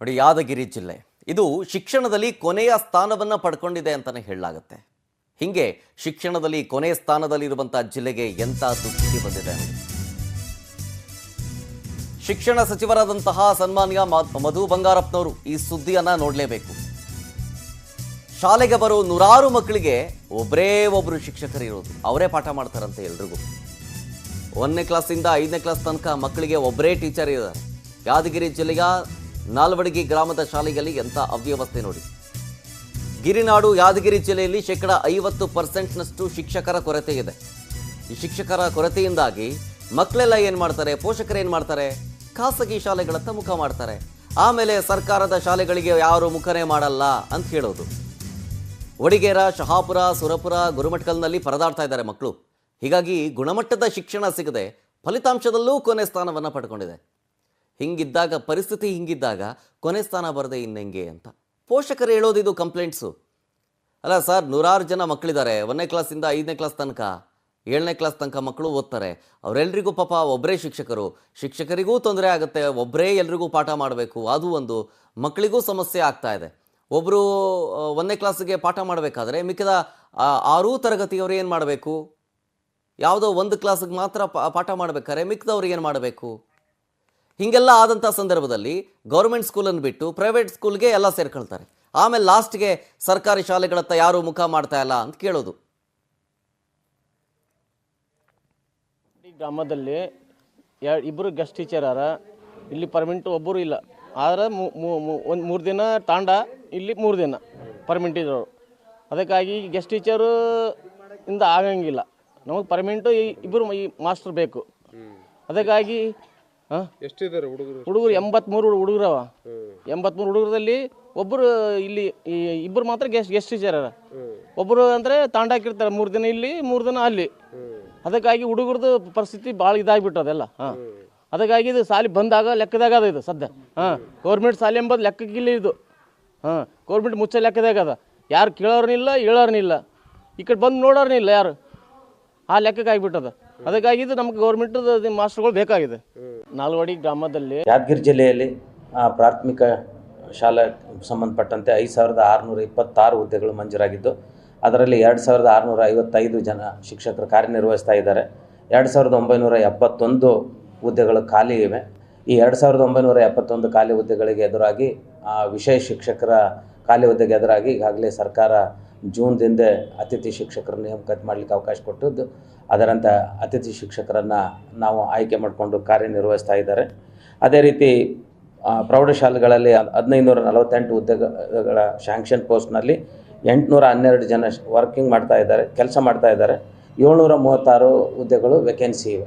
ನೋಡಿ, ಯಾದಗಿರಿ ಜಿಲ್ಲೆ. ಇದು ಶಿಕ್ಷಣದಲ್ಲಿ ಕೊನೆಯ ಸ್ಥಾನವನ್ನ ಪಡ್ಕೊಂಡಿದೆ ಅಂತಾನೆ ಹೇಳಲಾಗುತ್ತೆ. ಹಿಂಗೆ ಶಿಕ್ಷಣದಲ್ಲಿ ಕೊನೆಯ ಸ್ಥಾನದಲ್ಲಿರುವಂಥ ಜಿಲ್ಲೆಗೆ ಎಂಥ ದುಸ್ಥಿತಿ ಬಂದಿದೆ? ಶಿಕ್ಷಣ ಸಚಿವರಾದಂತಹ ಸನ್ಮಾನ್ಯ ಮಧು ಬಂಗಾರಪ್ಪನವರು ಈ ಸುದ್ದಿಯನ್ನ ನೋಡಲೇಬೇಕು. ಶಾಲೆಗೆ ಬರೋ ನೂರಾರು ಮಕ್ಕಳಿಗೆ ಒಬ್ಬರೇ ಒಬ್ಬರು ಶಿಕ್ಷಕರು ಇರೋದು. ಅವರೇ ಪಾಠ ಮಾಡ್ತಾರಂತೆ ಎಲ್ರಿಗೂ. ಒಂದನೇ ಕ್ಲಾಸಿಂದ ಐದನೇ ಕ್ಲಾಸ್ ತನಕ ಮಕ್ಕಳಿಗೆ ಒಬ್ಬರೇ ಟೀಚರ್ ಇದ್ದಾರೆ. ಯಾದಗಿರಿ ಜಿಲ್ಲೆಯ ನಾಲ್ವಡಗಿ ಗ್ರಾಮದ ಶಾಲೆಯಲ್ಲಿ ಎಂಥ ಅವ್ಯವಸ್ಥೆ ನೋಡಿ. ಗಿರಿನಾಡು ಯಾದಗಿರಿ ಜಿಲ್ಲೆಯಲ್ಲಿ ಶೇಕಡ ಐವತ್ತು ಪರ್ಸೆಂಟ್ನಷ್ಟು ಶಿಕ್ಷಕರ ಕೊರತೆ ಇದೆ. ಈ ಶಿಕ್ಷಕರ ಕೊರತೆಯಿಂದಾಗಿ ಮಕ್ಕಳೆಲ್ಲ ಏನು ಮಾಡ್ತಾರೆ? ಪೋಷಕರು ಏನು ಮಾಡ್ತಾರೆ? ಖಾಸಗಿ ಶಾಲೆಗಳತ್ತ ಮುಖ ಮಾಡ್ತಾರೆ. ಆಮೇಲೆ ಸರ್ಕಾರದ ಶಾಲೆಗಳಿಗೆ ಯಾರು ಮುಖನೇ ಮಾಡಲ್ಲ ಅಂತ ಹೇಳೋದು. ಒಡಿಗೇರ ಶಹಾಪುರ, ಸುರಪುರ ಗುರುಮಟ್ಕಲ್ನಲ್ಲಿ ಪರದಾಡ್ತಾ ಇದ್ದಾರೆ ಮಕ್ಕಳು. ಹೀಗಾಗಿ ಗುಣಮಟ್ಟದ ಶಿಕ್ಷಣ ಸಿಗದೆ ಫಲಿತಾಂಶದಲ್ಲೂ ಕೊನೆ ಸ್ಥಾನವನ್ನು ಪಡ್ಕೊಂಡಿದೆ. ಹಿಂಗಿದ್ದಾಗ, ಪರಿಸ್ಥಿತಿ ಹಿಂಗಿದ್ದಾಗ ಕೊನೆ ಸ್ಥಾನ ಬರದೆ ಇನ್ನೆಂಗೆ ಅಂತ. ಪೋಷಕರು ಹೇಳೋದು ಇದು ಕಂಪ್ಲೇಂಟ್ಸು. ಅಲ್ಲ ಸರ್, ನೂರಾರು ಜನ ಮಕ್ಕಳಿದ್ದಾರೆ. ಒಂದನೇ ಕ್ಲಾಸಿಂದ ಐದನೇ ಕ್ಲಾಸ್ ತನಕ, ಏಳನೇ ಕ್ಲಾಸ್ ತನಕ ಮಕ್ಕಳು ಓದ್ತಾರೆ. ಅವರೆಲ್ಲರಿಗೂ ಪಾಪ ಒಬ್ಬರೇ ಶಿಕ್ಷಕರು. ಶಿಕ್ಷಕರಿಗೂ ತೊಂದರೆ ಆಗುತ್ತೆ. ಒಬ್ಬರೇ ಎಲ್ರಿಗೂ ಪಾಠ ಮಾಡಬೇಕು. ಅದು ಒಂದು ಮಕ್ಕಳಿಗೂ ಸಮಸ್ಯೆ ಆಗ್ತಾ ಇದೆ. ಒಬ್ಬರು ಒಂದನೇ ಕ್ಲಾಸಿಗೆ ಪಾಠ ಮಾಡಬೇಕಾದ್ರೆ ಮಿಕ್ಕಿದ ಆರೂ ತರಗತಿಯವರು ಏನು ಮಾಡಬೇಕು? ಯಾವುದೋ ಒಂದು ಕ್ಲಾಸಿಗೆ ಮಾತ್ರ ಪಾಠ ಮಾಡಬೇಕಾದ್ರೆ ಮಿಕ್ಕಿದವ್ರು ಏನು ಮಾಡಬೇಕು? ಹೀಗೆಲ್ಲ ಆದಂಥ ಸಂದರ್ಭದಲ್ಲಿ ಗೌರ್ಮೆಂಟ್ ಸ್ಕೂಲನ್ನು ಬಿಟ್ಟು ಪ್ರೈವೇಟ್ ಸ್ಕೂಲ್ಗೆ ಎಲ್ಲ ಸೇರ್ಕೊಳ್ತಾರೆ. ಆಮೇಲೆ ಲಾಸ್ಟ್ಗೆ ಸರ್ಕಾರಿ ಶಾಲೆಗಳತ್ತ ಯಾರು ಮುಖ ಮಾಡ್ತಾ ಇಲ್ಲ ಅಂತ ಕೇಳೋದು. ಗ್ರಾಮದಲ್ಲಿ ಇಬ್ಬರು ಗೆಸ್ಟ್ ಟೀಚರ್ ಅರ ಇಲ್ಲಿ ಪರ್ಮಿಂಟ್ ಒಬ್ಬರು ಇಲ್ಲ. ಆದ್ರೆ ಒಂದು ಮೂರು ದಿನ ತಾಂಡ ಇಲ್ಲಿ ಮೂರು ದಿನ ಪರ್ಮಿಂಟ್ ಇರೋರು. ಅದಕ್ಕಾಗಿ ಗೆಸ್ಟ್ ಟೀಚರು ಇಂದ ಆಗಂಗಿಲ್ಲ. ನಮಗೆ ಪರ್ಮಿಂಟು ಇಬ್ಬರು ಈ ಮಾಸ್ಟರ್ ಬೇಕು. ಅದಕ್ಕಾಗಿ ಎಷ್ಟಿದ್ದಾರೆ ಹುಡುಗರು? ಹುಡುಗರು ಎಂಬತ್ಮೂರು ಹುಡುಗರವ. ಎಂಬತ್ಮೂರು ಹುಡುಗರಲ್ಲಿ ಒಬ್ಬರು ಇಲ್ಲಿ ಇಬ್ಬರು ಮಾತ್ರ ಗೆಸ್ಟ್ ಗೆಸ್ಟ್ ಟೀಚರ್ ಒಬ್ಬರು ಅಂದರೆ ತಾಂಡಾಕಿರ್ತಾರೆ ಮೂರು ದಿನ ಇಲ್ಲಿ ಮೂರು ದಿನ ಅಲ್ಲಿ. ಅದಕ್ಕಾಗಿ ಹುಡುಗರದು ಪರಿಸ್ಥಿತಿ ಭಾಳ ಇದಾಗ್ಬಿಟ್ಟದೆಲ್ಲ ಹಾಂ. ಅದಕ್ಕಾಗಿ ಇದು ಸಾಲಿ ಬಂದಾಗ ಲೆಕ್ಕದಾಗ ಅದ ಇದು ಸದ್ಯ. ಹಾಂ. ಗೌರ್ಮೆಂಟ್ ಸಾಲಿ ಎಂಬುದು ಲೆಕ್ಕಕ್ಕಿಲ್ಲ ಇದು. ಹಾಂ. ಗೌರ್ಮೆಂಟ್ ಮುಚ್ಚ ಲೆಕ್ಕದಾಗ ಅದ. ಯಾರು ಕೇಳೋರ್ನಿಲ್ಲ ಹೇಳೋರ್ನಿಲ್ಲ ಈ ಕಡೆ ಬಂದು ನೋಡೋರ್ನಿಲ್ಲ ಯಾರು. ಆ ಲೆಕ್ಕಕ್ಕೆ ಆಗ್ಬಿಟ್ಟದ. ಅದಕ್ಕಾಗಿ ಇದು ನಮ್ಗೆ ಗೌರ್ಮೆಂಟ್ ಮಾಸ್ಟರ್ಗಳು ಬೇಕಾಗಿದೆ. ನಾಲ್ವಡಿ ಗ್ರಾಮದಲ್ಲಿ ಯಾದಗಿರಿ ಜಿಲ್ಲೆಯಲ್ಲಿ ಪ್ರಾಥಮಿಕ ಶಾಲೆ ಸಂಬಂಧಪಟ್ಟಂತೆ ಐದು ಸಾವಿರದ ಆರುನೂರ ಇಪ್ಪತ್ತಾರು ಹುದ್ದೆಗಳು ಮಂಜೂರಾಗಿದ್ದು, ಅದರಲ್ಲಿ ಎರಡು ಸಾವಿರದ ಆರುನೂರ ಐವತ್ತೈದು ಜನ ಶಿಕ್ಷಕರು ಕಾರ್ಯನಿರ್ವಹಿಸ್ತಾ ಇದ್ದಾರೆ. ಎರಡು ಸಾವಿರದ ಒಂಬೈನೂರ ಎಪ್ಪತ್ತೊಂದು ಹುದ್ದೆಗಳು ಖಾಲಿ ಇವೆ. ಈ ಎರಡು ಸಾವಿರದ ಒಂಬೈನೂರ ಎಪ್ಪತ್ತೊಂದು ಖಾಲಿ ಹುದ್ದೆಗಳಿಗೆ ಎದುರಾಗಿ ವಿಷಯ ಶಿಕ್ಷಕರ ಖಾಲಿ ಹುದ್ದೆಗೆ ಎದುರಾಗಿ ಈಗಾಗಲೇ ಸರ್ಕಾರ ಜೂನ್ದಿಂದ ಅತಿಥಿ ಶಿಕ್ಷಕರ ನೇಮಕಾತಿ ಮಾಡಲಿಕ್ಕೆ ಅವಕಾಶ ಕೊಟ್ಟಿದ್ದು. ಅದರಂಥ ಅತಿಥಿ ಶಿಕ್ಷಕರನ್ನು ನಾವು ಆಯ್ಕೆ ಮಾಡಿಕೊಂಡು ಕಾರ್ಯನಿರ್ವಹಿಸ್ತಾ ಇದ್ದಾರೆ. ಅದೇ ರೀತಿ ಪ್ರೌಢಶಾಲೆಗಳಲ್ಲಿ ಹದಿನೈದುನೂರ ನಲವತ್ತೆಂಟು ಹುದ್ದೆಗಳ ಶ್ಯಾಂಕ್ಷನ್ ಪೋಸ್ಟ್ನಲ್ಲಿ ಎಂಟುನೂರ ಹನ್ನೆರಡು ಜನ ವರ್ಕಿಂಗ್ ಮಾಡ್ತಾ ಇದ್ದಾರೆ, ಕೆಲಸ ಮಾಡ್ತಾ ಇದ್ದಾರೆ. ಏಳ್ನೂರ ಮೂವತ್ತಾರು ಹುದ್ದೆಗಳು ವೇಕೆನ್ಸಿ ಇವೆ.